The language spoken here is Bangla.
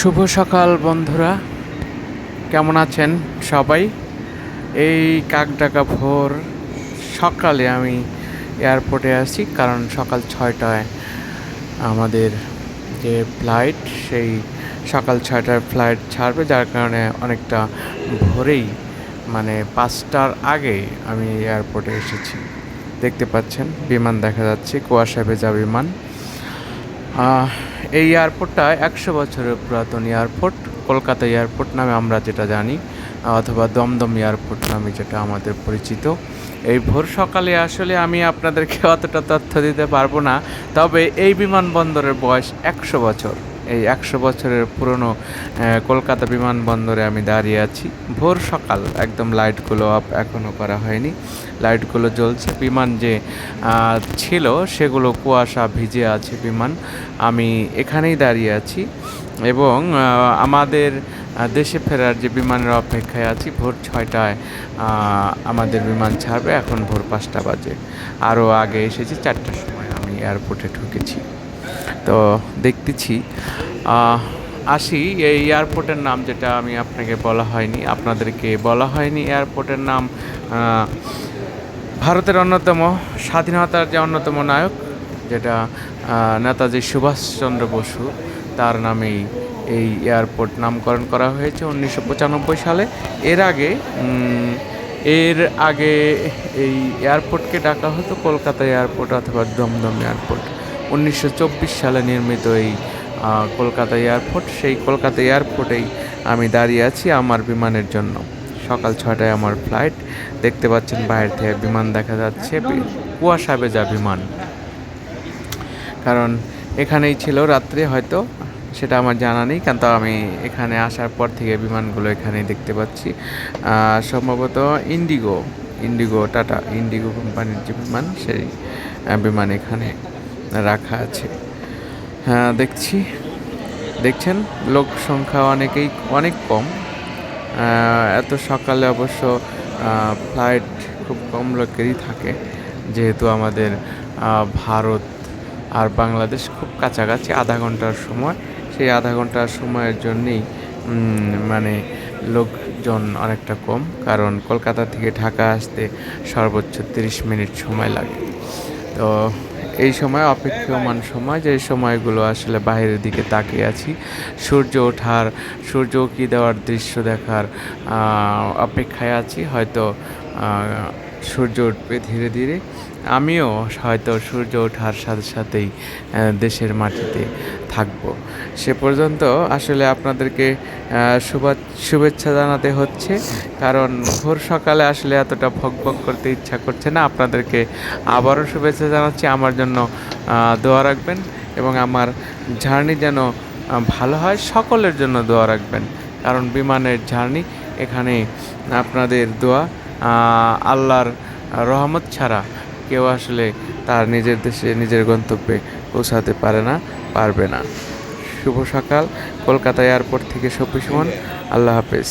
শুভ সকাল, বন্ধুরা। কেমন আছেন সবাই? এই কাকডাকা ভোর সকালে আমি এয়ারপোর্টে আছি, কারণ সকাল ছয়টায় আমাদের যে ফ্লাইট, সেই সকাল ছয়টার ফ্লাইট ছাড়বে, যার কারণে অনেকটা ভোরেই মানে পাঁচটার আগে আমি এয়ারপোর্টে এসেছি। দেখতে পাচ্ছেন, বিমান দেখা যাচ্ছে কুয়াশা ভেজা বিমান। এই এয়ারপোর্টটা একশো বছরের পুরাতন এয়ারপোর্ট কলকাতা এয়ারপোর্ট নামে আমরা যেটা জানি, অথবা দমদম এয়ারপোর্ট নামে যেটা আমাদের পরিচিত। এই ভোর সকালে আসলে আমি আপনাদেরকে অতটা তথ্য দিতে পারব না, তবে এই বিমানবন্দরের বয়স একশো বছর। এই একশো বছরের পুরনো কলকাতা বিমানবন্দরে আমি দাঁড়িয়ে আছি। ভোর সকাল, একদম লাইটগুলো আপ এখনও করা হয়নি। লাইটগুলো জ্বলছে। বিমান যে ছিল সেগুলো কুয়াশা ভিজে আছে বিমান। আমি এখানেই দাঁড়িয়ে আছি এবং আমাদের দেশে ফেরার যে বিমানের অপেক্ষায় আছি, ভোর ছয়টায় আমাদের বিমান ছাড়বে। এখন ভোর পাঁচটা বাজে। আরও আগে এসেছি, চারটার সময় আমি এয়ারপোর্টে ঢুকেছি। তো দেখতেছি। আসি, এই এয়ারপোর্টের নাম যেটা আমি আপনাকে বলা হয়নি, আপনাদেরকে বলা হয়নি এয়ারপোর্টের নাম ভারতের অন্যতম স্বাধীনতার যে অন্যতম নায়ক, যেটা নেতাজি সুভাষচন্দ্র বসু, তার নামেই এই এয়ারপোর্ট নামকরণ করা হয়েছে উনিশশো পঁচানব্বই সালে। এর আগে এর আগে এই এয়ারপোর্টকে ডাকা হতো কলকাতা এয়ারপোর্ট অথবা দমদম এয়ারপোর্ট উনিশশো চব্বিশ সালে নির্মিত এই কলকাতা এয়ারপোর্ট, সেই কলকাতা এয়ারপোর্টেই আমি দাঁড়িয়ে আছি আমার বিমানের জন্য। সকাল ছয়টায় আমার ফ্লাইট, দেখতে পাচ্ছেন বাইরে থেকে বিমান দেখা যাচ্ছে কুয়াশা ভেজা বিমান। কারণ এখানেই ছিল রাত্রে হয়তো, সেটা আমার জানা নেই, কিন্তু আমি এখানে আসার পর থেকে বিমানগুলো এখানেই দেখতে পাচ্ছি। সম্ভবত ইন্ডিগো ইন্ডিগো, টাটা, ইন্ডিগো কোম্পানির যে বিমান, সেই বিমান এখানে। রাখা আছে। হ্যাঁ দেখছি। দেখছেন? লোক সংখ্যা অনেকেই, অনেক কম। এত সকালে অবশ্য ফ্লাইট খুব কম লোকেরই থাকে। যেহেতু আমাদের ভারত আর বাংলাদেশ খুব কাছাকাছি, আধা ঘণ্টার সময়। সেই আধা ঘণ্টার সময়ের জন্যেই মানে লোকজন অনেকটা কম। কারণ কলকাতা থেকে ঢাকা আসতে সর্বোচ্চ তিরিশ মিনিট সময় লাগে। তো এই সময় অপেক্ষমান সময়, যে সময়গুলো আসলে বাইরের দিকে তাকিয়ে আছি। সূর্য ওঠার সূর্য কি দেওয়ার দৃশ্য দেখার অপেক্ষায় আছি। হয়তো সূর্য উঠবে ধীরে ধীরে। আমিও হয়তো সূর্য ওঠার সাথে সাথেই দেশের মাটিতে থাকব। সে পর্যন্ত আসলে আপনাদেরকে শুভা- শুভেচ্ছা জানাতে হচ্ছে। কারণ ভোর সকালে আসলে এতটা ভক ভক করতে ইচ্ছা করছে না। আপনাদেরকে আবারও শুভেচ্ছা জানাচ্ছি। আমার জন্য দোয়া রাখবেন এবং আমার জার্নি যেন ভালো হয়, সকলের জন্য দোয়া রাখবেন। কারণ বিমানের জার্নি এখানে আপনাদের দোয়া। আল্লাহর রহমত ছাড়া কেউ আসলে তার নিজের দেশে, নিজের গন্তব্যে পৌঁছাতে পারে না, পারবে না। শুভ সকাল, কলকাতা এয়ারপোর্ট থেকে সব্বিশ আল্লাহ হাফেজ।